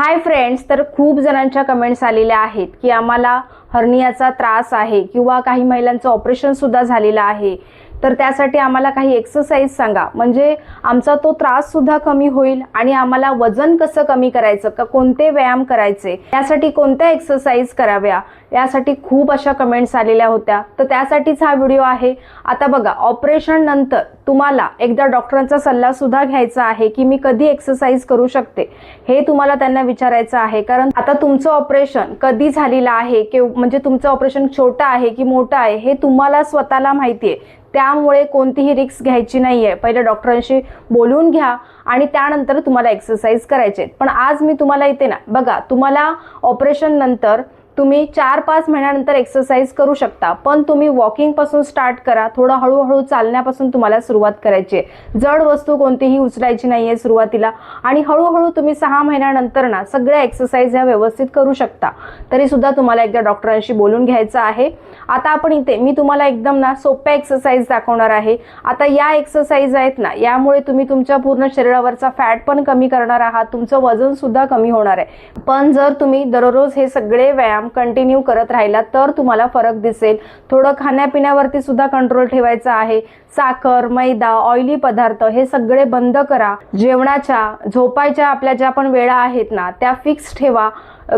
Hi friends तर खूप जणांच्या कमेंट्स आलेल्या आहेत की आम्हाला हर्नियाचा त्रास आहे किंवा काही महिलांचं ऑपरेशन सुद्धा झालेलं आहे. तर त्यासाठी आम्हाला काही एक्सरसाइज सांगा. म्हणजे आमचा तो त्रास सुद्धा कमी होईल आणि आम्हाला वजन कसं कमी करायचं का कोणते व्यायाम करायचे यासाठी कोणत्या एक्सरसाइज कराव्या यासाठी खूप अशा कमेंट्स आलेल्या होत्या. तर त्यासाठीच हा व्हिडिओ आहे. आता बघा ऑपरेशन नंतर तुम्हाला एकदा डॉक्टरांचा सल्ला सुद्धा घ्यायचा आहे की मी कधी एक्सरसाइज करू शकते हे तुम्हाला त्यांना विचारायचं आहे. कारण आता तुमचं ऑपरेशन कधी झालेलं आहे की म्हणजे तुमचं ऑपरेशन छोटं आहे की मोठं आहे हे तुम्हाला स्वतःला माहिती आहे त्यामुळे कोणतीही रिक्स घ्यायची नाही आहे पहिले डॉक्टरांशी बोलून घ्या आणि त्यानंतर तुम्हाला एक्सरसाइज करायचे पण आज मी तुम्हाला इथे ना बघा तुम्हाला ऑपरेशन नंतर तुम्ही चार पाच महिन्यानंतर एक्सरसाइज करू शकता पण तुम्ही वॉकिंगपासून स्टार्ट करा. थोडं हळूहळू चालण्यापासून तुम्हाला सुरुवात करायची आहे. जड वस्तू कोणतीही उचलायची नाही आहे सुरुवातीला. आणि हळूहळू तुम्ही सहा महिन्यानंतर ना सगळ्या एक्सरसाइज ह्या व्यवस्थित करू शकता. तरी सुद्धा तुम्हाला एकदा डॉक्टरांशी बोलून घ्यायचं आहे. आता आपण इथे मी तुम्हाला एकदम ना सोप्या एक्सरसाइज दाखवणार आहे. आता या एक्सरसाइज आहेत ना यामुळे तुम्ही तुमच्या पूर्ण शरीरावरचा फॅट पण कमी करणार आहात. तुमचं वजन सुद्धा कमी होणार आहे. पण जर तुम्ही दररोज हे सगळे व्यायाम कंटिन्यू करत राहिला तर तुम्हाला फरक दिसेल. थोडं खाण्यापिण्यावरती सुद्धा कंट्रोल ठेवायचा आहे. साखर मैदा ऑइली पदार्थ हे सगळे बंद करा. जेवणाच्या झोपायच्या आपल्या ज्या पण वेळा आहेत ना त्या फिक्स ठेवा.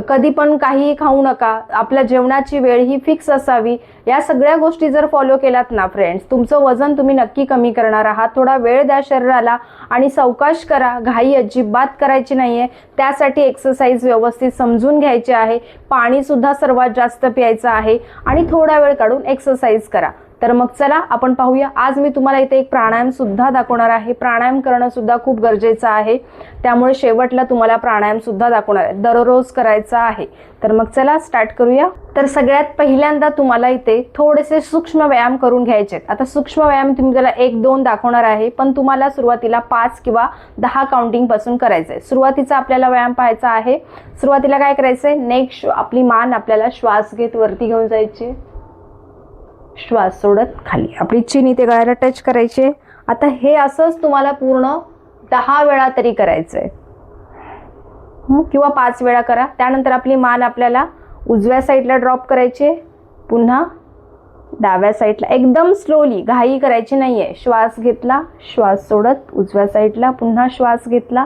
कधी पण काहीही खाऊ नका. आपल्या जेवणाची वेळ ही फिक्स असावी. या सगळ्या गोष्टी जर फॉलो केलात ना फ्रेंड्स तुमचं वजन तुम्ही नक्की कमी करणार आहात. थोडा वेळ द्या शरीराला आणि सावकाश करा. घाई अजिबात करायची नाही आहे त्यासाठी एक्सरसाइज व्यवस्थित समजून घ्यायची आहे. पाणीसुद्धा सर्वात जास्त प्यायचं आहे. आणि थोडा वेळ काढून एक्सरसाइज करा. तर मग चला आपण पाहूया. आज मी तुम्हाला इथे एक प्राणायाम सुद्धा दाखवणार आहे. प्राणायाम करणं सुद्धा खूप गरजेचं आहे. त्यामुळे शेवटला तुम्हाला प्राणायाम सुद्धा दाखवणार आहे. दररोज करायचा आहे. तर मग चला स्टार्ट करूया. तर सगळ्यात पहिल्यांदा तुम्हाला इथे थोडेसे सूक्ष्म व्यायाम करून घ्यायचे आहेत. आता सूक्ष्म व्यायाम तुम्ही त्याला एक दोन दाखवणार आहे पण तुम्हाला सुरुवातीला पाच किंवा दहा काउंटिंगपासून करायचं आहे सुरुवातीचा आपल्याला व्यायाम पाहायचा आहे. सुरुवातीला काय करायचं आहे नेक्स्ट आपली मान आपल्याला श्वास घेत वरती घेऊन जायची. श्वास सोडत खाली. आपली चिनी ते गळ्याला टच करायची आहे. आता हे असंच तुम्हाला पूर्ण दहा वेळा तरी करायचं आहे किंवा पाच वेळा करा. त्यानंतर आपली मान आपल्याला उजव्या साईडला ड्रॉप करायची आहे. पुन्हा डाव्या साईडला एकदम स्लोली घाई करायची नाही आहे श्वास घेतला श्वास सोडत उजव्या साईडला पुन्हा श्वास घेतला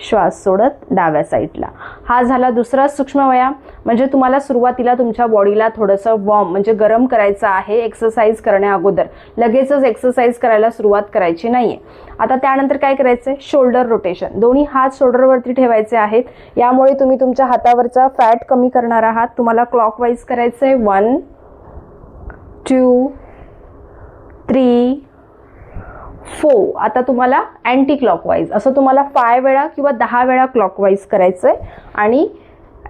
श्वास सोडत डाव्या साईडला. हा झाला दुसरा सूक्ष्म व्यायाम म्हणजे तुम्हाला सुरुवातीला तुमच्या बॉडीला थोडंसं वॉर्म म्हणजे गरम करायचं आहे एक्सरसाइज करण्या अगोदर. लगेचच एक्सरसाइज करायला सुरुवात करायची नाही आहे आता त्यानंतर काय करायचं आहे शोल्डर रोटेशन दोन्ही हात शोल्डरवरती ठेवायचे आहेत. यामुळे तुम्ही तुमच्या हातावरचा फॅट कमी करणार आहात. तुम्हाला क्लॉकवाईज करायचं आहे वन टू थ्री फो आता तुम्हाला अँटी क्लॉकवाईज असं तुम्हाला फाय वेळा किंवा दहा वेळा क्लॉकवाईज करायचं आहे आणि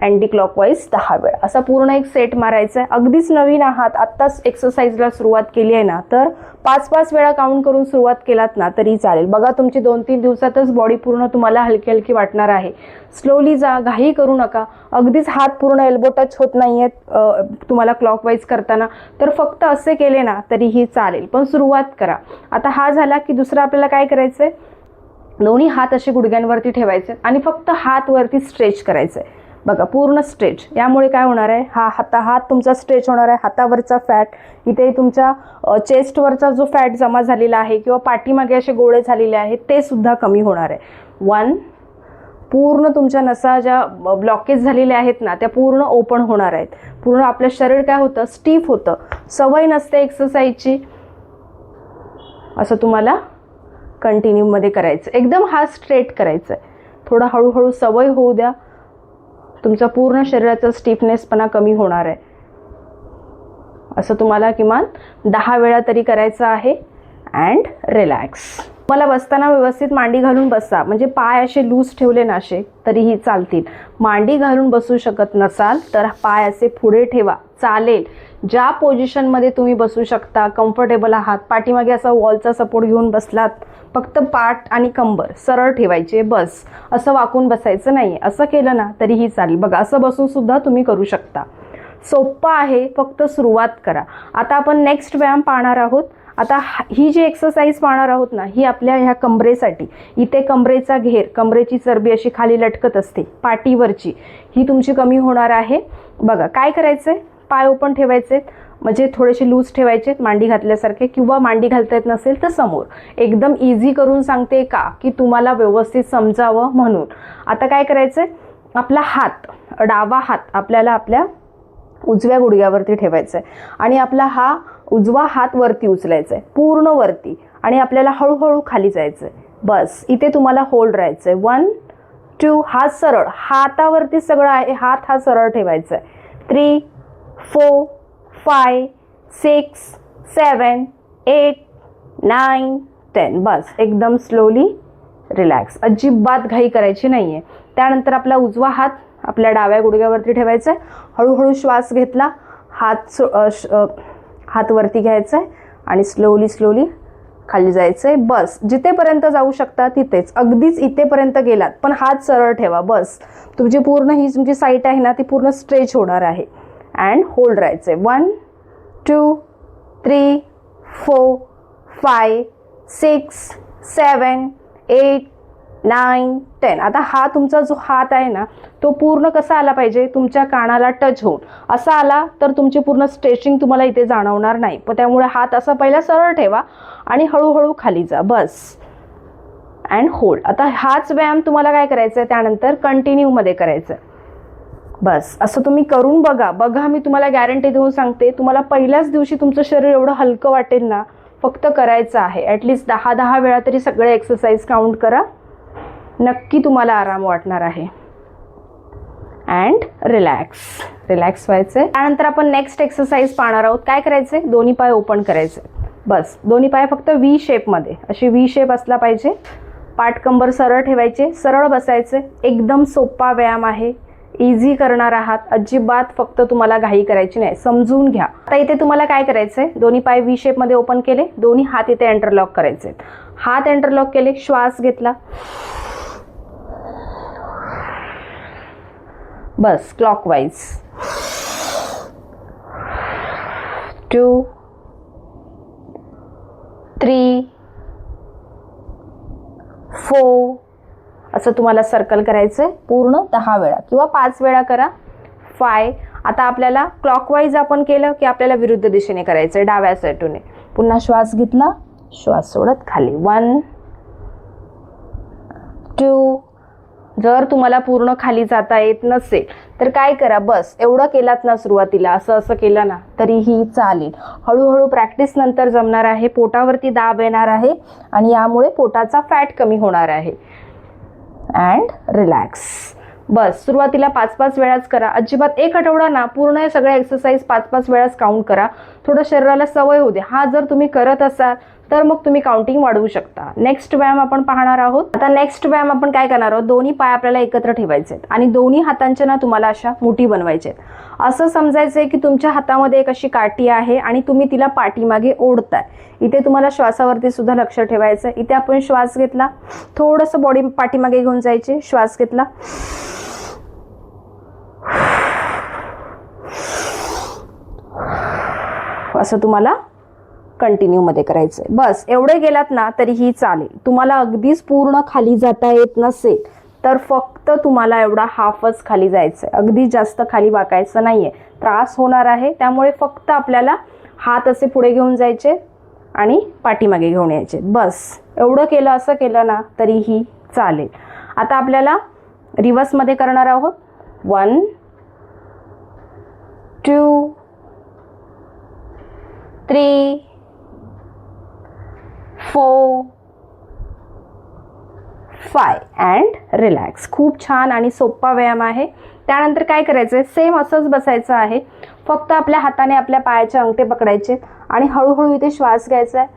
अँटी क्लॉकवाईज दहा वेळा. असा पूर्ण एक सेट मारायचा आहे. अगदीच नवीन आहात. आत्ताच एक्सरसाइजला सुरुवात केली आहे ना तर पाच पाच वेळा काउंट करून सुरुवात केलात ना तरी चालेल. बघा तुमची दोन तीन दिवसातच बॉडी पूर्ण तुम्हाला हलकी हलकी वाटणार आहे. स्लोली जा घाई करू नका. अगदीच हात पूर्ण एल्बो टच होत नाही आहेत तुम्हाला क्लॉकवाईज करताना. तर फक्त असे केले ना तरीही चालेल. पण सुरुवात करा. आता हा झाला की दुसरा आपल्याला काय करायचं आहे दोन्ही हात असे गुडघ्यांवरती ठेवायचे आणि फक्त हात वरती स्ट्रेच करायचं आहे बघा पूर्ण स्ट्रेच यामुळे काय होणार आहे? हा हाता हात तुमचा स्ट्रेच होणार आहे. हातावरचा फॅट इथे तुमच्या चेस्टवरचा जो फॅट जमा झालेला आहे किंवा पाठीमागे असे गोळे झालेले आहेत ते सुद्धा कमी होणार आहे. वन पूर्ण तुमच्या नसा ज्या ब्लॉकेज झालेल्या आहेत ना त्या पूर्ण ओपन होणार आहेत. पूर्ण आपलं शरीर काय होतं? स्टीफ होतं. सवय नसते एक्सरसाइजची असं तुम्हाला कंटिन्यूमध्ये करायचं. एकदम हा स्ट्रेट करायचं आहे थोडं हळूहळू सवय होऊ द्या. तुमचा पूर्ण शरीराचा स्टिफनेसपणा कमी होणार आहे. असं तुम्हाला किमान दहा वेळा तरी करायचं आहे. अँड रिलॅक्स मला बसताना व्यवस्थित मांडी घालून बसा. म्हणजे पाय असे लूज ठेवले नाशे तरीही चालतील. मांडी घालून बसू शकत नसाल तर पाय असे पुढे ठेवा. चालेल. ज्या पोझिशनमध्ये तुम्ही बसू शकता कम्फर्टेबल आहात पाठीमागे असा वॉलचा सपोर्ट घेऊन बसलात फक्त पाठ आणि कंबर सरळ ठेवायचे बस. असं वाकून बसायचं नाही असं केलं ना तरीही चालेल. बघा असं बसूनसुद्धा तुम्ही करू शकता. सोप्पं आहे फक्त सुरुवात करा. आता आपण नेक्स्ट व्यायाम पाहणार आहोत. आता हा- ही जी एक्सरसाइज पाहणार आहोत ना ही आपल्या ह्या कमरेसाठी. इथे कमरेचा घेर कमरेची चरबी अशी खाली लटकत असते पाठीवरची. ही तुमची कमी होणार आहे. बघा काय करायचं आहे पाय ओपन ठेवायचे म्हणजे थोडेसे लूज ठेवायचे मांडी घातल्यासारखे किंवा मांडी घालता येत नसेल तर समोर. एकदम इझी करून सांगते का? की तुम्हाला व्यवस्थित समजावं म्हणून. आता काय करायचं आपला हात डावा हात आपल्याला आपल्या उजव्या गुडघ्यावरती ठेवायचा आहे आणि आपला हा उजवा हात वरती उचलायचा आहे पूर्ण वरती. आणि आपल्याला हळूहळू खाली जायचं आहे बस. इथे तुम्हाला होल्ड राहायचं आहे वन टू हात सरळ. हातावरती सगळं आहे. हात हा सरळ ठेवायचा आहे three four five six seven eight nine ten. बस एकदम स्लोली रिलॅक्स अजिबात घाई करायची नाही आहे त्यानंतर आपला उजवा हात आपल्या डाव्या गुडघ्यावरती ठेवायचा आहे हळूहळू श्वास घेतला. हात सो- हात वरती घ्यायचा आहे आणि स्लोली स्लोली खाली जायचं आहे बस जिथेपर्यंत जाऊ शकता तिथेच. अगदीच इथेपर्यंत गेलात पण हात सरळ ठेवा. बस तुमची पूर्ण ही तुमची साईट आहे ना ती पूर्ण स्ट्रेच होणार आहे. अँड होल्ड राहायचं आहे one two three four five six seven eight nine ten आता हा तुमचा जो हात आहे ना तो पूर्ण कसा आला पाहिजे? तुमच्या कानाला टच होऊन. असा आला तर तुमची पूर्ण स्ट्रेचिंग तुम्हाला इथे जाणवणार नाही. पण त्यामुळे हात असा पहिला सरळ ठेवा आणि हळूहळू खाली जा. बस. अँड होल्ड आता हाच व्यायाम तुम्हाला काय करायचा आहे त्यानंतर कंटिन्यूमध्ये करायचं आहे बस असं तुम्ही करून बघा. बघा मी तुम्हाला गॅरंटी देऊन सांगते तुम्हाला पहिल्याच दिवशी तुमचं शरीर एवढं हलकं वाटेल ना फक्त करायचं आहे. ॲटलिस्ट दहा दहा वेळा तरी सगळे एक्सरसाइज काउंट करा. नक्की तुम्हाला आराम वाटणार आहे. अँड रिलॅक्स रिलॅक्स व्हायचं आहे त्यानंतर आपण नेक्स्ट एक्सरसाइज पाहणार आहोत. काय करायचं दोन्ही पाय ओपन करायचे. बस दोन्ही पाय फक्त व्ही शेपमध्ये अशी व्ही शेप असला पाहिजे. पाठकंबर सरळ ठेवायचे सरळ बसायचे. एकदम सोपा व्यायाम आहे. इझी करणार आहात. अजिबात फक्त तुम्हाला घाई करायची नाही. समजून घ्या. आता इथे तुम्हाला काय करायचंय? दोन्ही पाय व्ही शेपमध्ये ओपन केले. दोन्ही हात इथे एंटरलॉक करायचे हात एंटरलॉक केले. श्वास घेतला. बस क्लॉकवाईज टू थ्री फोर असं तुम्हाला सर्कल करायचं आहे पूर्ण दहा वेळा किंवा पाच वेळा करा. फाय आता आपल्याला क्लॉकवाईज आपण केलं की आपल्याला विरुद्ध दिशेने करायचं आहे डाव्या साईडूने पुन्हा श्वास घेतला श्वास सोडत खाली. वन टू जर तुम्हाला पूर्ण खाली जाता येत नसेल तर काय करा? बस. एवढं केलात ना सुरुवातीला. असं असं केलं ना तरीही चालेल. हळूहळू प्रॅक्टिस नंतर जमणार आहे. पोटावरती दाब येणार आहे आणि यामुळे पोटाचा फॅट कमी होणार आहे. And relax. बस सुरुवातीला पाच पाच वेळाच करा. अजिबात एक आठवडा ना पूर्ण हे एक्सरसाइज पाच पाच वेळाच काउंट करा. थोडं शरीराला सवय होते हा जर तुम्ही करत असाल तर मग तुम्ही काउंटिंग वाढवू शकता. नेक्स्ट व्यायाम आपण पाहणार आहोत. आता नेक्स्ट व्यायाम आपण काय करणार आहोत? दोन्ही पाय आपल्याला एकत्र ठेवायचे आहेत. आणि दोन्ही हातांच्या ना तुम्हाला अशा मुठी बनवायचे आहेत. असं समजायचं आहे की तुमच्या हातामध्ये एक अशी काठी आहे आणि तुम्ही तिला पाठीमागे ओढताय. इथे तुम्हाला श्वासावरती सुद्धा लक्ष ठेवायचं आहे इथे आपण श्वास घेतला. थोडंसं बॉडी पाठीमागे घेऊन जायचे. श्वास घेतला. असं तुम्हाला कंटिन्यूमध्ये करायचं आहे बस एवढे गेलात ना तरीही चालेल. तुम्हाला अगदीच पूर्ण खाली जाता येत नसेल तर फक्त तुम्हाला एवढा हाफच खाली जायचं आहे अगदी जास्त खाली वाकायचं नाही आहे त्रास होणार आहे त्यामुळे फक्त आपल्याला हात असे पुढे घेऊन जायचे आणि पाठीमागे घेऊन यायचे. बस एवढं केलं असं केलं ना तरीही चालेल. आता आपल्याला रिवर्समध्ये करणार आहोत. One two three four five and relax. खूप छान आणि सोपा व्यायाम आहे. त्यानंतर काय करायचं आहे सेम असंच बसायचं आहे. फक्त आपल्या हाताने आपल्या पायाचे अंगठे पकडायचे आणि हळूहळू इथे श्वास घ्यायचा आहे.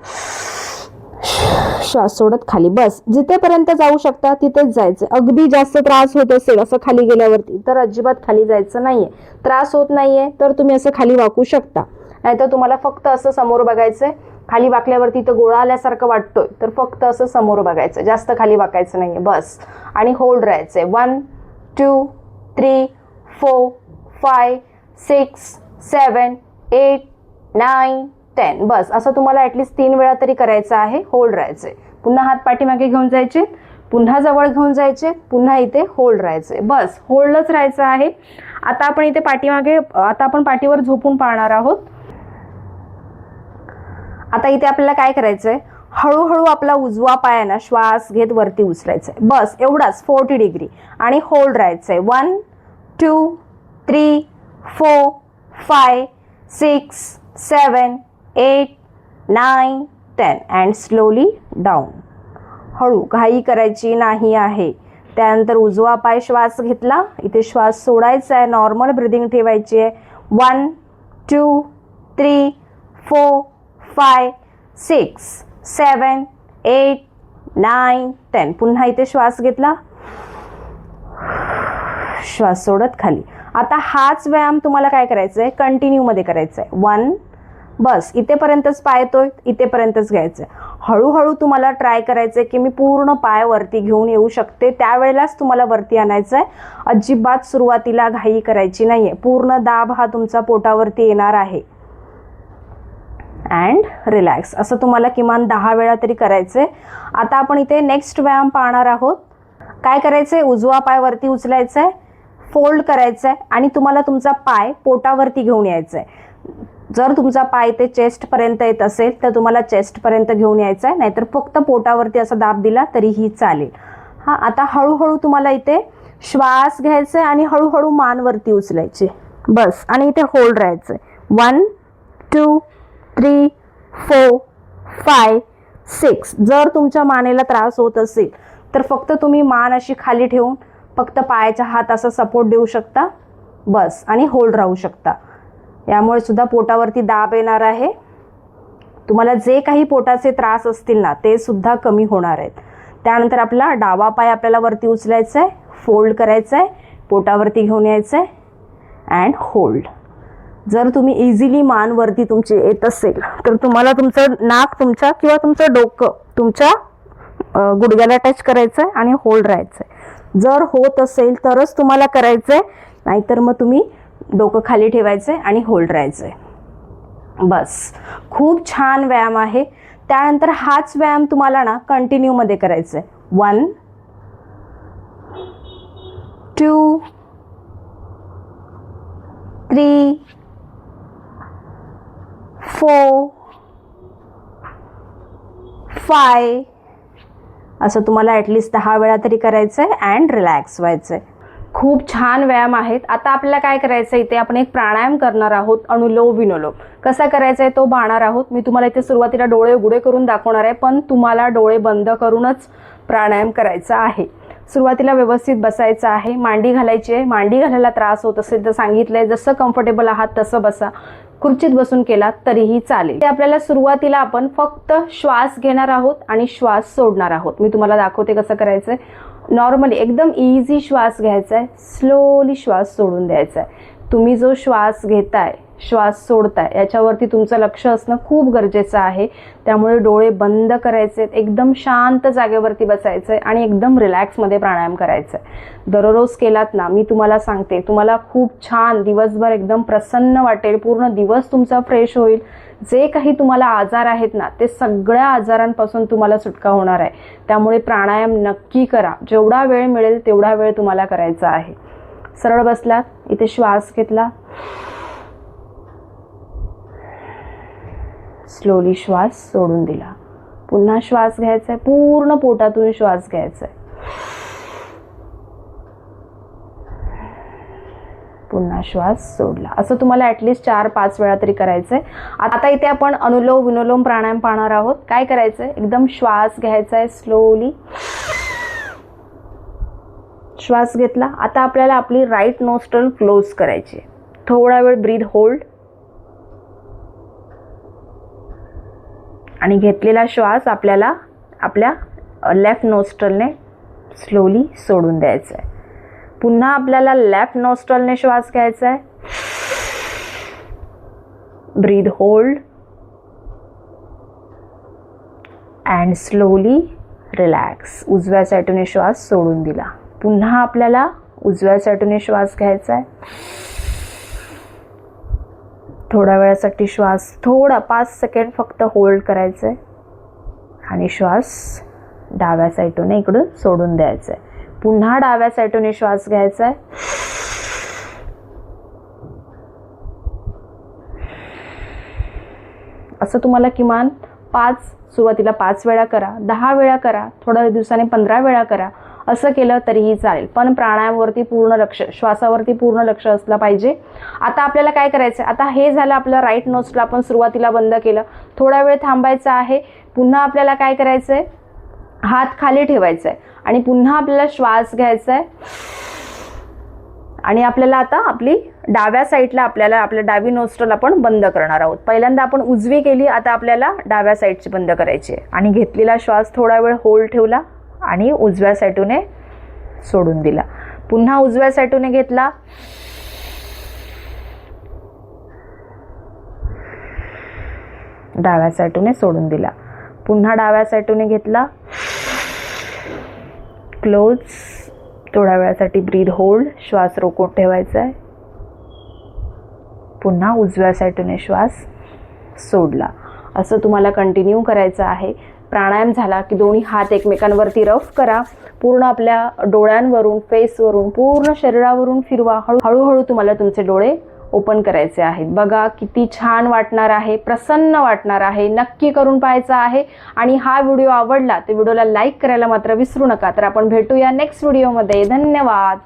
श्वास सोडत खाली बस. जिथेपर्यंत जाऊ शकता तिथेच जायचं. अगदी जास्त त्रास होत असेल असं खाली गेल्यावरती तर अजिबात खाली जायचं नाहीये. त्रास होत नाहीये तर तुम्ही असं खाली वाकू शकता. नाहीतर तुम्हाला फक्त असं समोर बघायचं आहे खाली वाकल्यावरती तर गोळा आल्यासारखं वाटतोय. तर फक्त असं समोर बघायचं. जास्त खाली वाकायचं नाहीये. बस. आणि होल्ड राहायचंय. One two three four five six seven eight nine ten बस. असं तुम्हाला ॲटलिस्ट तीन वेळा तरी करायचं आहे. होल्ड राहायचे पुन्हा हात पाठीमागे घेऊन जायचे. पुन्हा जवळ घेऊन जायचे. पुन्हा इथे होल्ड राहायचे बस. होल्डच राहायचं आहे. आता आपण इथे पाठीमागे आता आपण पाठीवर झोपून पाळणार आहोत. आता इथे आपल्याला काय करायचं आहे हळूहळू आपला उजवा पाय आहे ना श्वास घेत वरती उचलायचा आहे बस एवढाच फोर्टी डिग्री आणि होल्ड राहायचं आहे one two three four five six seven eight nine ten and slowly down हळू घाई करायची नाही आहे. त्यानंतर उजवा पाय श्वास घेतला. इथे श्वास सोडायचा आहे नॉर्मल ब्रिदिंग ठेवायची आहे one two three four five six seven eight nine ten पुन्हा इथे श्वास घेतला. श्वास सोडत खाली. आता हाच व्यायाम तुम्हाला काय करायचा आहे कंटिन्यूमध्ये करायचा आहे वन बस. इथेपर्यंतच पाय येतोय इथेपर्यंतच घ्यायचं आहे हळूहळू तुम्हाला ट्राय करायचं आहे की मी पूर्ण पाय वरती घेऊन येऊ शकते. त्यावेळेलाच तुम्हाला वरती आणायचं आहे अजिबात सुरुवातीला घाई करायची नाही आहे पूर्ण दाब हा तुमचा पोटावरती येणार आहे. And relax. असं तुम्हाला किमान दहा वेळा तरी करायचं आहे आता आपण इथे नेक्स्ट व्यायाम पाहणार आहोत. काय करायचं आहे उजवा पाय वरती उचलायचा आहे फोल्ड करायचं आहे आणि तुम्हाला तुमचा पाय पोटावरती घेऊन यायचा आहे जर तुमचा पाय ते चेस्टपर्यंत येत असेल तर तुम्हाला चेस्टपर्यंत घेऊन यायचं आहे नाहीतर फक्त पोटावरती असा दाब दिला तरीही चालेल. हां आता हळूहळू तुम्हाला इथे श्वास घ्यायचा आहे आणि हळूहळू मानवरती उचलायचे. बस. आणि इथे होल्ड राहायचं आहे one two three four five six जर तुमच्या मानेला त्रास होत असेल तर फक्त तुम्ही मान अशी खाली ठेवून फक्त पायाच्या हात असा सपोर्ट देऊ शकता. बस. आणि होल्ड राहू शकता. यामुळे सुद्धा पोटावरती दाब येणार आहे. तुम्हाला जे काही पोटाचे त्रास असतील ना ते सुद्धा कमी होणार आहेत. त्यानंतर आपला डावा पाय आपल्याला वरती उचलायचा आहे फोल्ड करायचा आहे पोटावरती घेऊन यायचं आहे अँड होल्ड जर तुम्ही इझिली मान वरती तुमची येत असेल तर तुम्हाला तुमचं नाक तुमच्या किंवा तुमचं डोकं तुमच्या गुडघ्याला टच करायचं आहे आणि होल्ड राहायचं आहे जर होत असेल तरच तुम्हाला करायचं आहे नाहीतर मग तुम्ही डोकं खाली ठेवायचं आहे आणि होल्ड राहायचं आहे बस. खूप छान व्यायाम आहे. त्यानंतर हाच व्यायाम तुम्हाला ना कंटिन्यूमध्ये करायचा आहे one two three four five. असं तुम्हाला ॲटलिस्ट दहा वेळा तरी करायचं आहे अँड रिलॅक्स व्हायचं आहे खूप छान व्यायाम आहेत. आता आपल्याला काय करायचं आहे इथे आपण एक प्राणायाम करणार आहोत अनुलोम विनोलोम. कसा करायचा आहे तो पाहणार आहोत. मी तुम्हाला इथे सुरुवातीला डोळे उघडे करून दाखवणार आहे पण तुम्हाला डोळे बंद करूनच प्राणायाम करायचा आहे. सुरुवातीला व्यवस्थित बसायचं आहे. मांडी घालायची आहे. मांडी घालायला त्रास होत असेल तर सांगितलं आहे जसं कम्फर्टेबल आहात तसं बसा. खुर्चीत बसून केलात तरीही चालेल. ते आपल्याला सुरुवातीला आपण फक्त श्वास घेणार आहोत आणि श्वास सोडणार आहोत. मी तुम्हाला दाखवते कसं करायचं आहे नॉर्मली एकदम इझी श्वास घ्यायचा आहे स्लोली श्वास सोडून द्यायचा आहे तुम्ही जो श्वास घेताय श्वास सोडताय. याच्यावरती तुमचं लक्ष असणं खूप गरजेचं आहे. त्यामुळे डोळे बंद करायचे एकदम शांत जागेवरती बसायचं आहे आणि एकदम रिलॅक्समध्ये प्राणायाम करायचं आहे दररोज केलात ना मी तुम्हाला सांगते तुम्हाला खूप छान दिवसभर एकदम प्रसन्न वाटेल पूर्ण दिवस तुमचा फ्रेश होईल. जे काही तुम्हाला आजार आहेत ना ते सगळ्या आजारांपासून तुम्हाला सुटका होणार आहे. त्यामुळे प्राणायाम नक्की करा. जेवढा वेळ मिळेल तेवढा वेळ तुम्हाला करायचा आहे. सरळ बसलात इथे श्वास घेतला. स्लोली श्वास सोडून दिला. पुन्हा श्वास घ्यायचा आहे पूर्ण पोटातून श्वास घ्यायचा आहे पुन्हा श्वास सोडला. असं तुम्हाला ॲटलिस्ट चार पाच वेळा तरी करायचं आहे आता इथे आपण अनुलोम विनोलोम प्राणायाम पाहणार आहोत. काय करायचं आहे एकदम श्वास घ्यायचा आहे स्लोली श्वास घेतला. आता आपल्याला आपली राईट नोस्टल क्लोज करायची आहे. थोडा वेळ ब्रीद होल्ड आणि घेतलेला श्वास आपल्याला आपल्या लेफ्ट नोस्ट्रलने स्लोली सोडून द्यायचा आहे पुन्हा आपल्याला लेफ्ट नोस्ट्रलने श्वास घ्यायचा आहे breathe hold and slowly relax उजव्या साईडने श्वास सोडून दिला. पुन्हा आपल्याला उजव्या साईडने श्वास घ्यायचा आहे थोड्या वेळासाठी श्वास थोडा पाच सेकंड फक्त होल्ड करायचं आहे आणि श्वास डाव्या साईडून इकडून सोडून द्यायचा आहे पुन्हा डाव्या साईडून श्वास घ्यायचा आहे असं तुम्हाला किमान पाच सुरुवातीला पाच वेळा करा दहा वेळा करा थोड्या दिवसाने पंधरा वेळा करा. असं केलं तरीही चालेल. पण प्राणायामवरती पूर्ण लक्ष श्वासावरती पूर्ण लक्ष असलं पाहिजे. आता आपल्याला काय करायचं आता हे झालं आपलं राईट नोस्टला आपण सुरुवातीला बंद केलं. थोडा वेळ थांबायचं आहे. पुन्हा आपल्याला काय करायचं आहे हात खाली ठेवायचा आहे आणि पुन्हा आपल्याला श्वास घ्यायचा आहे आणि आपल्याला आता आपली डाव्या साईडला आपल्याला आपल्या डावी नोस्ट्रल आपण बंद करणार आहोत. पहिल्यांदा आपण उजवी केली आता आपल्याला डाव्या साईडची बंद करायची आहे. आणि घेतलेला श्वास थोडा वेळ होल्ड ठेवला. आणि उजव्या साईडूने सोडून दिला. पुन्हा उजव्या साईडूने घेतला. डाव्या साईडूने सोडून दिला. पुन्हा डाव्या साईटूने घेतला. क्लोज थोड्या वेळासाठी ब्रीद होल्ड श्वास रोखून ठेवायचा आहे पुन्हा उजव्या साईटूने श्वास सोडला. असं तुम्हाला कंटिन्यू करायचं आहे. प्राणायाम झाला की दोन्ही हात एकमेकांवरती रफ करा. पूर्ण आपल्या डोळ्यांवरून फेसवरून पूर्ण शरीरावरून फिरवा. हळू हळूहळू तुम्हाला तुमचे डोळे ओपन करायचे आहेत. बघा किती छान वाटणार आहे प्रसन्न वाटणार आहे नक्की करून पाहायचं आहे. आणि हा व्हिडिओ आवडला तर व्हिडिओला लाईक करायला मात्र विसरू नका. तर आपण भेटूया नेक्स्ट व्हिडिओमध्ये धन्यवाद.